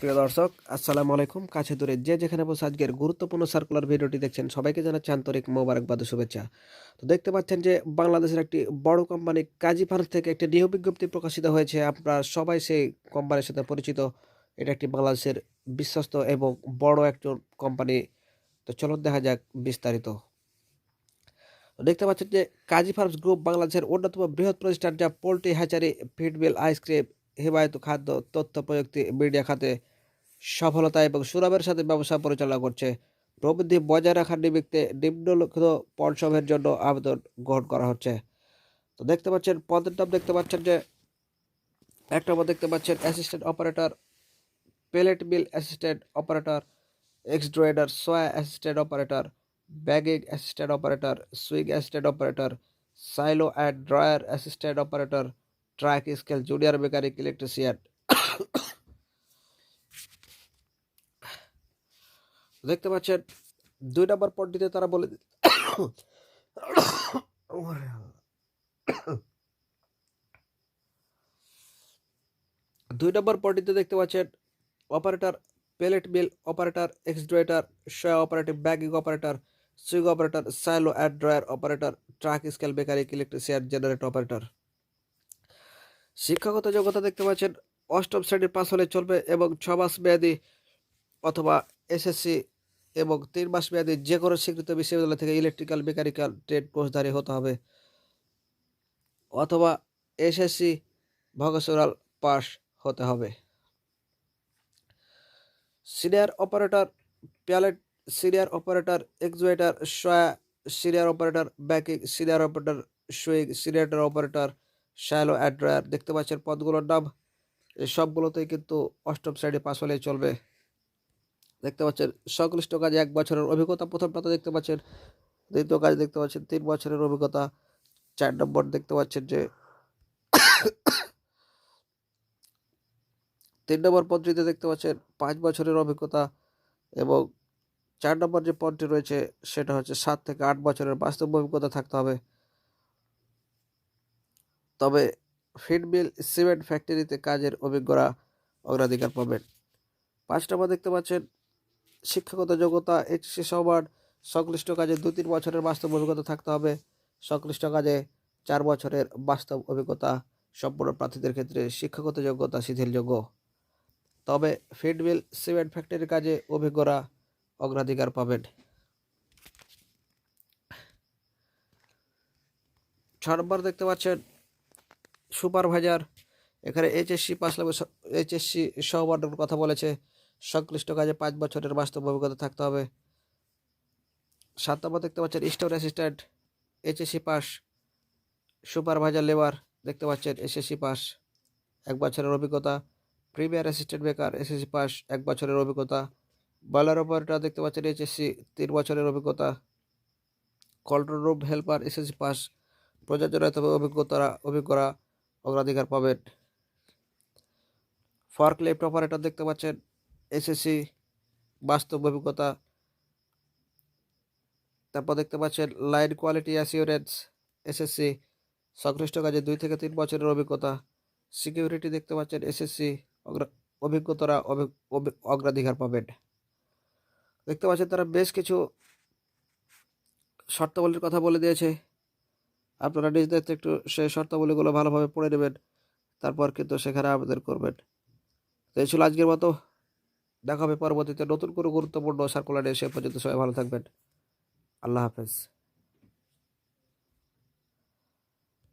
প্রিয় দর্শক, আসসালামু আলাইকুম। কাছে দূরে যে যেখানে বসে আজকের গুরুত্বপূর্ণ সার্কুলার ভিডিওটি দেখছেন, সবাইকে জানাচ্ছি আন্তরিক মোবারকবাদ শুভেচ্ছা। তো দেখতে পাচ্ছেন যে বাংলাদেশের একটি বড় কোম্পানি কাজী ফার্ম থেকে একটি নিয়োগ বিজ্ঞপ্তি প্রকাশিত হয়েছে। আপনারা সবাই সেই কোম্পানির সাথে পরিচিত। এটা একটি বাংলাদেশের বিশ্বস্ত এবং বড় একজন কোম্পানি তো চলুন দেখা যাক বিস্তারিত। দেখতে পাচ্ছেন যে কাজী ফার্মস গ্রুপ বাংলাদেশের অন্যতম বৃহৎ প্রতিষ্ঠান যা পোলট্রি হ্যাচারি ফিডমিল আইসক্রিম হিমায়িত খাদ্য, তথ্য, প্রযুক্তি, মিডিয়া খাতে সফলতা এবং সুনামের সাথে ব্যবসা পরিচালনা করছে। প্রবৃদ্ধি বজায় রাখার নিমিত্তে নিম্নলিখিত পর্ষবের জন্য আবেদন গ্রহণ করা হচ্ছে। তো দেখতে পাচ্ছেন, পদের নাম দেখতে পাচ্ছেন যে, এক নম্বর দেখতে পাচ্ছেন, assistant operator, pellet mill assistant operator extruder soya assistant operator, bagging assistant operator, swing assistant operator, silo and dryer assistant operator truck scale, junior mechanic, electrician. দেখতে পাচ্ছেন, দুই নম্বর পদটিতে তারা বলে দুই নম্বর পদটিতে দেখতে পাচ্ছেন, operator pellet mill operator extruder soya operator bagging operator, swing operator, silo and dryer operator, truck scale mechanic, electrician, generator operator. শিক্ষাগত যোগ্যতা দেখতে পাচ্ছেন, অষ্টম শ্রেণির পাস হলে চলবে এবং ছ মাস মেয়াদি অথবা এসএসসি এবং তিন মাস মেয়াদি যে কোনো স্বীকৃত বিশ্ববিদ্যালয় থেকে ইলেকট্রিক্যাল মেকানিক্যাল ট্রেড কোর্সধারী হতে হবে। অথবা এসএসসি ভোকেশনাল পাস হতে হবে। Senior operator, pellet senior operator, extruder, soya senior operator, bagging senior operator, swing senior operator silo and dryer দেখতে পাচ্ছেন পদগুলোর নাম। এই সবগুলোতেই কিন্তু অষ্টম শ্রেণি পাস হলেই চলবে। দেখতে পাচ্ছেন, সংশ্লিষ্ট কাজে এক বছরের অভিজ্ঞতা। প্রথম পাতা দেখতে পাচ্ছেন, দ্বিতীয় কাজ দেখতে পাচ্ছেন তিন বছরের অভিজ্ঞতা। চার নম্বর দেখতে পাচ্ছেন যে, তিন নম্বর পদটিতে দেখতে পাচ্ছেন পাঁচ বছরের অভিজ্ঞতা এবং চার নম্বর যে পদটি রয়েছে, সেটা হচ্ছে সাত থেকে আট বছরের বাস্তব অভিজ্ঞতা থাকতে হবে। তবে ফিড মিল সিমেন্ট ফ্যাক্টরিতে কাজের অভিজ্ঞরা অগ্রাধিকার পাবেন। পাঁচ নম্বর দেখতে পাচ্ছেন। শিক্ষাগত যোগ্যতা, এইচএসসি সমান সংশ্লিষ্ট কাজে দু তিন বছরের বাস্তব অভিজ্ঞতা থাকতে হবে। সংশ্লিষ্ট কাজে চার বছরের বাস্তব অভিজ্ঞতা সম্পূর্ণ প্রার্থীদের ক্ষেত্রে শিক্ষাগত যোগ্যতা শিথিলযোগ্য। তবে ফিড মিল সিমেন্ট ফ্যাক্টরির কাজে অভিজ্ঞরা অগ্রাধিকার পাবেন। ছ নম্বর দেখতে পাচ্ছেন। সুপারভাইজার। এখানে এইচএসসি পাস লাগবে এইচএসসি সহমানের কথা বলেছে। সংশ্লিষ্ট কাজে পাঁচ বছরের বাস্তব অভিজ্ঞতা থাকতে হবে। সাত নম্বর দেখতে পাচ্ছেন, store assistant HSC pass, supervisor labour দেখতে পাচ্ছেন এসএসসি পাস, এক বছরের অভিজ্ঞতা। Premier assistant baker SSC pass, এক বছরের অভিজ্ঞতা। বয়লার অপারেটর দেখতে পাচ্ছেন এইচএসসি তিন বছরের অভিজ্ঞতা। Control room helper SSC pass প্রযোজনায় তবে অভিজ্ঞতারা অভিজ্ঞরা। অগ্রাধিকার পাবেন। ফর্ক লেফট অপারেটর দেখতে পাচ্ছেন এসএসসি বাস্তব অভিজ্ঞতা। তারপর দেখতে পাচ্ছেন লাইন কোয়ালিটি অ্যাসিওরেন্স এসএসসি সংশ্লিষ্ট কাজে দুই থেকে তিন বছরের অভিজ্ঞতা। সিকিউরিটি দেখতে পাচ্ছেন এসএসসি অভিজ্ঞতারা অভি- অভি- অগ্রাধিকার পাবেন। দেখতে পাচ্ছেন, তারা বেশ কিছু শর্তাবলীর কথা বলে দিয়েছে। আপনারা নিজ দায়িত্বে একটু সেই শর্তাবলীগুলো ভালোভাবে পড়ে নেবেন, তারপর কিন্তু সেখানে আবেদন করবেন। তো এই ছিল আজকের মতো। দেখা হবে পরবর্তীতে নতুন কোনো গুরুত্বপূর্ণ সার্কুলার এসে পর্যন্ত সবাই ভালো থাকবেন। আল্লাহ হাফেজ।